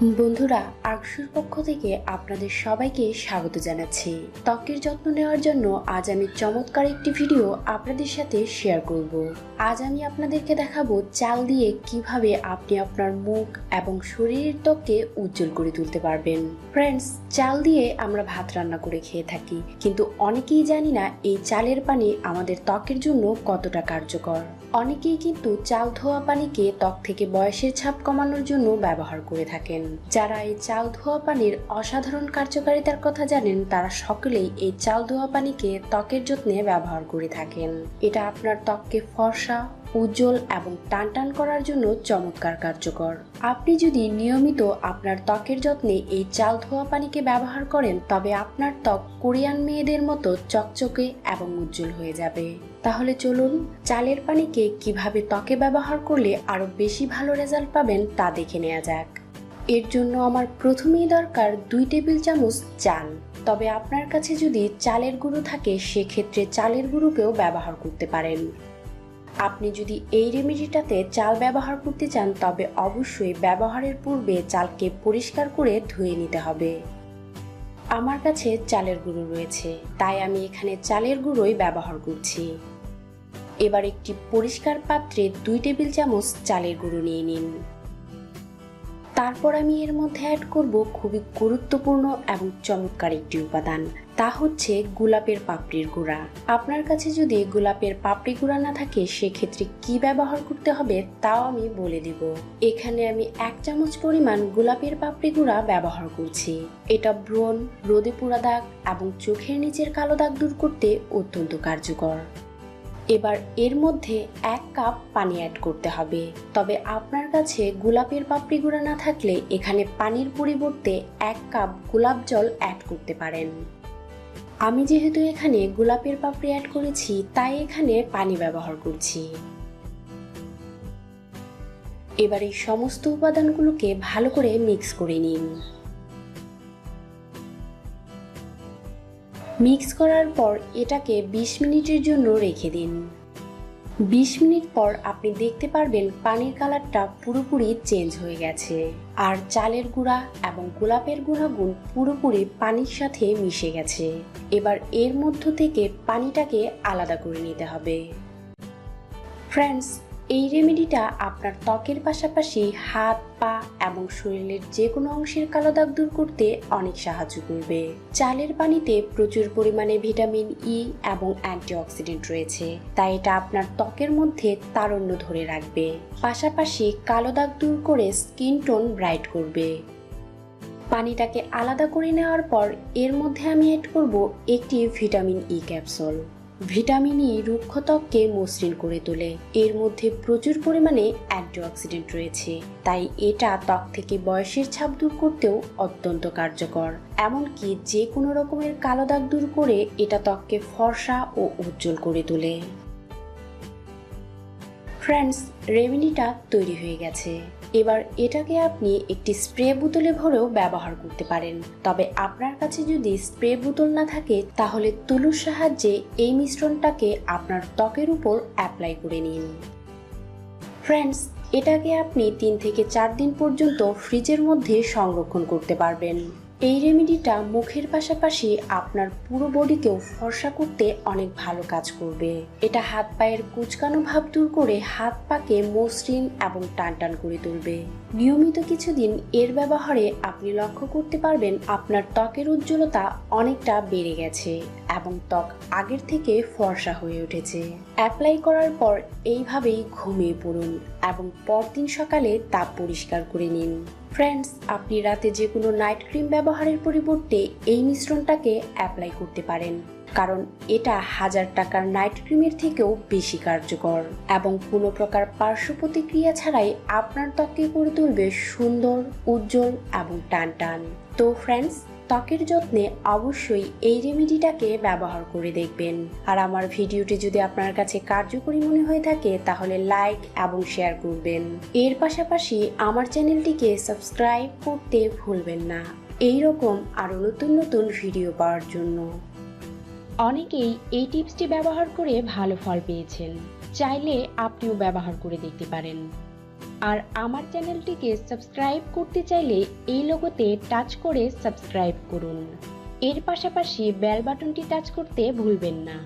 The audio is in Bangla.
বন্ধুরা, আকসুর পক্ষ থেকে আপনাদের সবাইকে স্বাগত জানাচ্ছি। ত্বকের যত্ন নেওয়ার জন্য আজ আমি চমৎকার একটি ভিডিও আপনাদের সাথে শেয়ার করব। আজ আমি আপনাদেরকে দেখাবো চাল দিয়ে কীভাবে আপনি আপনার মুখ এবং শরীরের ত্বককে উজ্জ্বল করে তুলতে পারবেন। ফ্রেন্ডস চাল দিয়ে আমরা ভাত রান্না করে খেয়ে থাকি, কিন্তু অনেকেই জানি না এই চালের পানি আমাদের ত্বকের জন্য কতটা কার্যকর। অনেকেই কিন্তু চাল ধোয়া পানিকে ত্বক থেকে বয়সের ছাপ কমানোর জন্য ব্যবহার করে থাকেন। যারা এই চাল ধোয়া পানির অসাধারণ কার্যকারিতার কথা জানেন, তারা সকলেই এই চাল ধোয়া পানিকে ত্বকের যত্নে ব্যবহার করে থাকেন। এটা আপনার ত্বককে ফর্সা, উজ্জ্বল এবং টান টান করার জন্য চমৎকার কার্যকর। আপনি যদি নিয়মিত আপনার ত্বকের যত্নে এই চাল ধোয়া পানিকে ব্যবহার করেন, তবে আপনার ত্বক কোরিয়ান মেয়েদের মতো চকচকে এবং উজ্জ্বল হয়ে যাবে। তাহলে চলুন, চালের পানিকে কীভাবে ত্বকে ব্যবহার করলে আরও বেশি ভালো রেজাল্ট পাবেন তা দেখে নেওয়া যাক। এর জন্য আমার প্রথমেই দরকার দুই টেবিল চামচ চাল। তবে আপনার কাছে যদি চালের গুঁড়ো থাকে, সেক্ষেত্রে চালের গুঁড়োকেও ব্যবহার করতে পারেন। আপনি যদি এই রেমেডিটাতে চাল ব্যবহার করতে চান, তবে অবশ্যই ব্যবহারের পূর্বে চালকে পরিষ্কার করে ধুয়ে নিতে হবে। আমার কাছে চালের গুঁড়ো রয়েছে, তাই আমি এখানে চালের গুঁড়োই ব্যবহার করছি। এবার একটি পরিষ্কার পাত্রে দুই টেবিল চামচ চালের গুঁড়ো নিয়ে নিন। তারপর আমি এর মধ্যে অ্যাড করব খুবই গুরুত্বপূর্ণ এবং চমৎকার একটি উপাদান, তা হচ্ছে গোলাপের পাপড়ির গুঁড়া। আপনার কাছে যদি গোলাপের পাপড়ি গুঁড়া না থাকে, সেক্ষেত্রে কি ব্যবহার করতে হবে তাও আমি বলে দিব। এখানে আমি এক চামচ পরিমাণ গোলাপের পাপড়ি গুঁড়া ব্যবহার করছি। এটা ব্রণ, রোদে পোড়া দাগ এবং চোখের নিচের কালো দাগ দূর করতে অত্যন্ত কার্যকর। এবার এর মধ্যে এক কাপ পানি অ্যাড করতে হবে। তবে আপনার কাছে গোলাপের পাপড়ি গুঁড়া না থাকলে এখানে পানির পরিবর্তে এক কাপ গোলাপ জল অ্যাড করতে পারেন। আমি যেহেতু এখানে গোলাপের পাপড়ি অ্যাড করেছি, তাই এখানে পানি ব্যবহার করছি। এবার এই সমস্ত উপাদানগুলোকে ভালো করে মিক্স করে নিন। মিক্স করার পর এটাকে ২০ মিনিটের জন্য রেখে দিন। ২০ মিনিট পর আপনি দেখতে পারবেন পানির কালারটা পুরোপুরি চেঞ্জ হয়ে গেছে। আর চালের গুঁড়া এবং গোলাপের গুঁড়াগুণ পুরোপুরি পানির সাথে মিশে গেছে। এবার এর মধ্য থেকে পানিটাকে আলাদা করে নিতে হবে। ফ্রেন্ডস এই রেমেডিটা আপনার ত্বকের পাশাপাশি হাত, পা এবং শরীরের যে কোনো অংশের কালো দাগ দূর করতে অনেক সাহায্য করবে। চালের পানিতে প্রচুর পরিমাণে ভিটামিন ই এবং অ্যান্টিঅক্সিডেন্ট রয়েছে। তাই এটা আপনার ত্বকের মধ্যে তারণ্য ধরে রাখবে। পাশাপাশি কালো দাগ দূর করে স্কিন টোন ব্রাইট করবে। পানিটাকে আলাদা করে নেওয়ার পর এর মধ্যে আমি অ্যাড করব একটি vitamin E capsule vitamin E রুক্ষ ত্বককে মসৃণ করে তোলে। এর মধ্যে প্রচুর পরিমাণে অ্যান্টিঅক্সিডেন্ট রয়েছে। তাই এটা ত্বক থেকে বয়সের ছাপ দূর করতেও অত্যন্ত কার্যকর। এমনকি যে কোনো রকমের কালো দাগ দূর করে এটা ত্বককে ফর্সা ও উজ্জ্বল করে তোলে। ফ্রেন্ডস, রেমেডিটা তৈরি হয়ে গেছে। এবার এটাকে আপনি একটি স্প্রে বোতলে ভরেও ব্যবহার করতে পারেন। তবে আপনার কাছে যদি স্প্রে বোতল না থাকে, তাহলে তুলুর সাহায্যে এই মিশ্রণটাকে আপনার ত্বকের উপর অ্যাপ্লাই করে নিন। ফ্রেন্ডস, এটাকে আপনি তিন থেকে চার দিন পর্যন্ত ফ্রিজের মধ্যে সংরক্ষণ করতে পারবেন। এই রেমেডিটা মুখের পাশাপাশি আপনার পুরো বডিকেও ফর্সা করতে অনেক ভালো কাজ করবে। এটা হাত পায়ের কুচকানো ভাব দূর করে হাত পাকে মসৃণ এবং টানটান করে তুলবে। নিয়মিত কিছুদিন এর ব্যবহারে আপনি লক্ষ্য করতে পারবেন আপনার ত্বকের উজ্জ্বলতা অনেকটা বেড়ে গেছে এবং ত্বক আগের থেকে ফর্সা হয়ে উঠেছে। অ্যাপ্লাই করার পর এইভাবেই ঘুমিয়ে পড়ুন। এবং পরদিন সকালে তা পরিষ্কার করে নিন। ফ্রেন্ডস আপনি রাতে যে কোনো নাইট ক্রিম ব্যবহারের পরিবর্তে এই মিশ্রণটাকে অ্যাপ্লাই করতে পারেন। কারণ এটা হাজার টাকার নাইট ক্রিমের থেকেও বেশি কার্যকর। এবং কোনো প্রকার পার্শ্ব প্রতিক্রিয়া ছাড়াই আপনার ত্বককে করে তুলবে সুন্দর, উজ্জ্বল এবং টান টান তো ফ্রেন্ডস ত্বকের যত্নে অবশ্যই এই রেমেডিটাকে ব্যবহার করে দেখবেন। আর আমার ভিডিওটি যদি আপনার কাছে কার্যকরী মনে হয়ে থাকে, তাহলে লাইক এবং শেয়ার করবেন। এর পাশাপাশি আমার চ্যানেলটিকে সাবস্ক্রাইব করতে ভুলবেন না। এই রকম আরও নতুন নতুন ভিডিও পাওয়ার জন্য। অনেকেই এই টিপসটি ব্যবহার করে ভালো ফল পেয়েছেন। চাইলে আপনিও ব্যবহার করে দেখতে পারেন। আর আমার চ্যানেলটিকে সাবস্ক্রাইব করতে চাইলে এই লোগোতে টাচ করে সাবস্ক্রাইব করুন। এর পাশাপাশি বেল বাটনটি টাচ করতে ভুলবেন না।